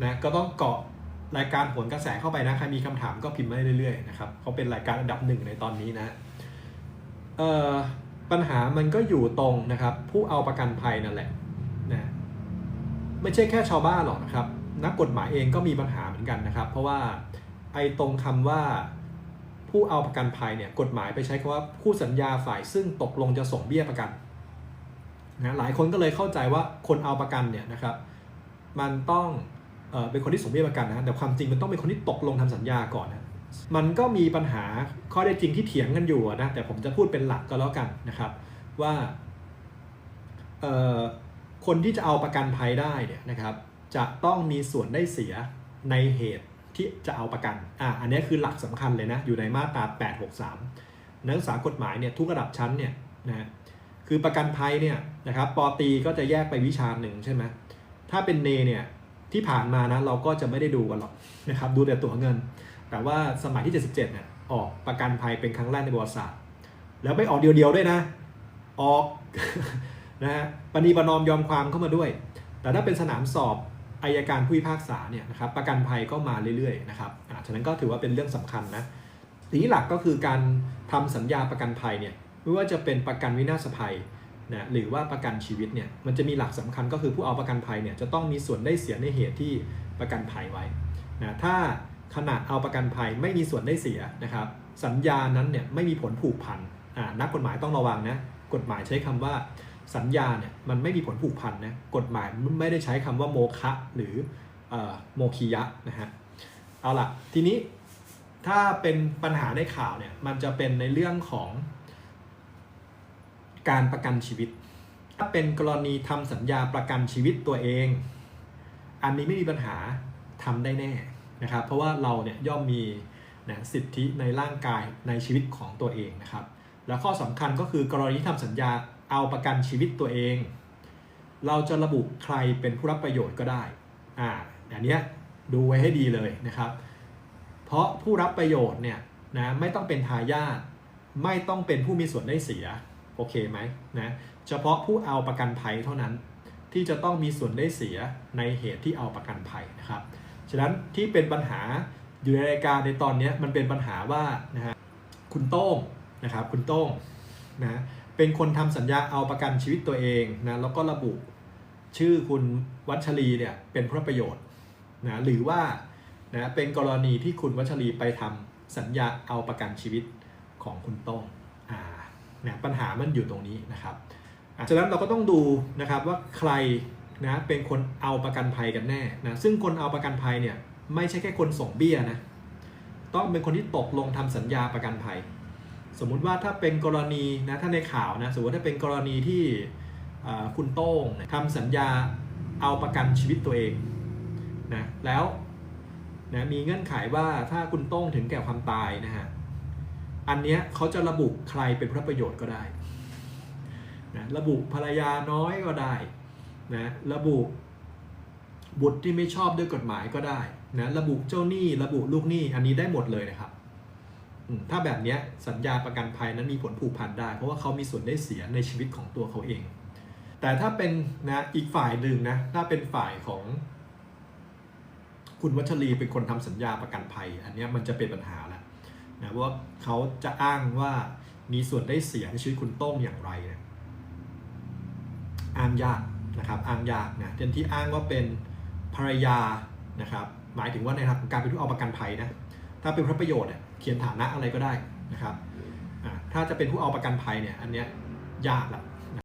นะก็ต้องเกาะรายการผลกระแสเข้าไปนะ ใครมีคำถามก็พิมพ์มาได้เรื่อยๆนะครับเขาเป็นรายการอันดับหนึ่งในตอนนี้นะเอ่อปัญหามันก็อยู่ตรงนะครับ ผู้เอาประกันภัยนั่นแหละนะไม่ใช่แค่ชาวบ้านหรอกนะครับ นักกฎหมายเองก็มีปัญหาเหมือนกันนะครับ เพราะว่าไอ้ตรงคำว่าผู้เอาประกันภัยเนี่ยกฎหมายไปใช้คำว่าผู้สัญญาฝ่ายซึ่งตกลงจะส่งเบี้ยประกันนะหลายคนก็เลยเข้าใจว่าคนเอาประกันเนี่ยนะครับ มันต้อง เป็นคนที่ส่งเบี้ยประกันนะแต่ความจริงมันต้องเป็นคนที่ตกลงทำสัญญาก่อนนะมันก็มีปัญหาข้อได้จริงที่เถียงกันอยู่นะแต่ผมจะพูดเป็นหลักก็แล้วกันนะครับ ว่าคนที่จะเอาประกันภัยได้เนี่ยนะครับจะต้องมีส่วนได้เสียในเหตุที่จะเอาประกัน อะ อันนี้คือหลักสำคัญเลยนะ อยู่ในมาตรา 863 นักศึกษากฎหมายเนี่ยทุกระดับชั้นเนี่ยนะคือประกันภัยเนี่ยนะครับปอตีก็จะแยกไปวิชาหนึ่งใช่ไหมถ้าเป็นเนเนี่ย ที่ผ่านมานะเราก็จะไม่ได้ดูกันหรอกนะครับดูแต่ตัวเงิน แต่ว่าสมัยที่ 77เนี่ยออกประกันภัยเป็นครั้งแรกในประวัติศาสตร์ แล้วไม่ออกเดียวๆด้วยนะ ออกนะฮะปณีประนอมยอมความเข้ามาด้วย แต่ถ้าเป็นสนามสอบอายการผู้พิพากษาเนี่ยนะครับประกันภัยก็มาเรื่อยๆนะครับอ่าฉะนั้นก็ถือว่าเป็นเรื่องสำคัญนะทีนี้หลักก็คือการทำสัญญาประกันภัยเนี่ยไม่ว่าจะเป็นประกันวินาศภัย นะหรือว่าประกันชีวิตเนี่ยมันจะมีหลักสำคัญก็คือผู้เอาประกันภัยเนี่ยจะต้องมีส่วนได้เสียในเหตุที่ประกันภัยไว้นะถ้าขนาดเอาประกันภัยไม่มีส่วนได้เสียนะครับ สัญญานั้นเนี่ยไม่มีผลผูกพันนักกฎหมายต้องระวังนะกฎหมายใช้คำว่าสัญญาเนี่ยมันไม่มีผลผูกพันนะกฎหมายไม่ได้ใช้คำว่าโมคะหรืออโมคียะนะฮะเอาล่ะทีนี้ถ้าเป็นปัญหาในข่าวเนี่ยมันจะเป็นในเรื่องของ การประกันชีวิต ถ้าเป็นกรณีทำสัญญาประกันชีวิตตัวเอง อันนี้ไม่มีปัญหาทำได้แน่นะครับ เพราะว่าเราเนี่ยย่อมมีนะสิทธิในร่างกายในชีวิตของตัวเองนะครับ แล้วข้อสำคัญก็คือกรณีที่ทำสัญญาเอาประกันชีวิตตัวเอง เราจะระบุใครเป็นผู้รับประโยชน์ก็ได้อ่าอันเนี้ยดูไว้ให้ดีเลยนะครับ เพราะผู้รับประโยชน์เนี่ยนะไม่ต้องเป็นทายาทไม่ต้องเป็นผู้มีส่วนได้เสีย โอเคไหมนะเฉพาะผู้เอาประกันภัยเท่านั้นที่จะต้องมีส่วนได้เสียในเหตุที่เอาประกันภัยนะครับ ฉะนั้นที่เป็นปัญหาอยู่ในรายการในตอนนี้มันเป็นปัญหาว่านะฮะคุณโต้งนะครับคุณโต้งนะเป็นคนทำสัญญาเอาประกันชีวิตตัวเองนะแล้วก็ระบุชื่อคุณวัชรีเนี่ยเป็นผู้รับประโยชน์นะหรือว่านะเป็นกรณีที่คุณวัชรีไปทำสัญญาเอาประกันชีวิตของคุณโต้ง นะปัญหามันอยู่ตรงนี้นะครับอะฉะนั้นเราก็ต้องดูนะครับว่าใครนะเป็นคนเอาประกันภัยกันแน่นะซึ่งคนเอาประกันภัยเนี่ยไม่ใช่แค่คนส่งเบี้ยนะต้องเป็นคนที่ตกลงทำสัญญาประกันภัย สมมุติว่าถ้าเป็นกรณีนะถ้าในข่าวนะสมมติถ้าเป็นกรณีที่คุณโต้งเนี่ยทำสัญญาเอาประกันชีวิตตัวเองนะแล้วนะมีเงื่อนไขว่าถ้าคุณโต้งถึงแก่ความตายนะฮะ อันเนี้ยเขาจะระบุใครเป็นผู้รับประโยชน์ก็ได้นะระบุภรรยาน้อยก็ได้นะระบุบุตรที่ไม่ชอบด้วยกฎหมายก็ได้นะระบุเจ้าหนี้ระบุลูกหนี้อันนี้ได้หมดเลยนะครับถ้าแบบนี้สัญญาประกันภัยนั้นมีผลผูกพันได้ เพราะว่าเขามีส่วนได้เสียในชีวิตของตัวเขาเอง แต่ถ้าเป็นนะอีกฝ่ายหนึ่งนะถ้าเป็นฝ่ายของ คุณวัชรีเป็นคนทำสัญญาประกันภัย อันนี้มันจะเป็นปัญหาแล้ว นะว่าเขาจะอ้างว่ามีส่วนได้เสียในชีวิตคุณโต้งอย่างไรเนี่ยอ้างยากนะครับอ้างยากนะเช่นที่อ้างว่าเป็นภรรยานะครับหมายถึงว่าในทางของการเป็นผู้เอาประกันภัยนะถ้าเป็นพระประโยชน์เนี่ยเขียนฐานะอะไรก็ได้นะครับถ้าจะเป็นผู้เอาประกันภัยเนี่ยอันเนี้ยยากละ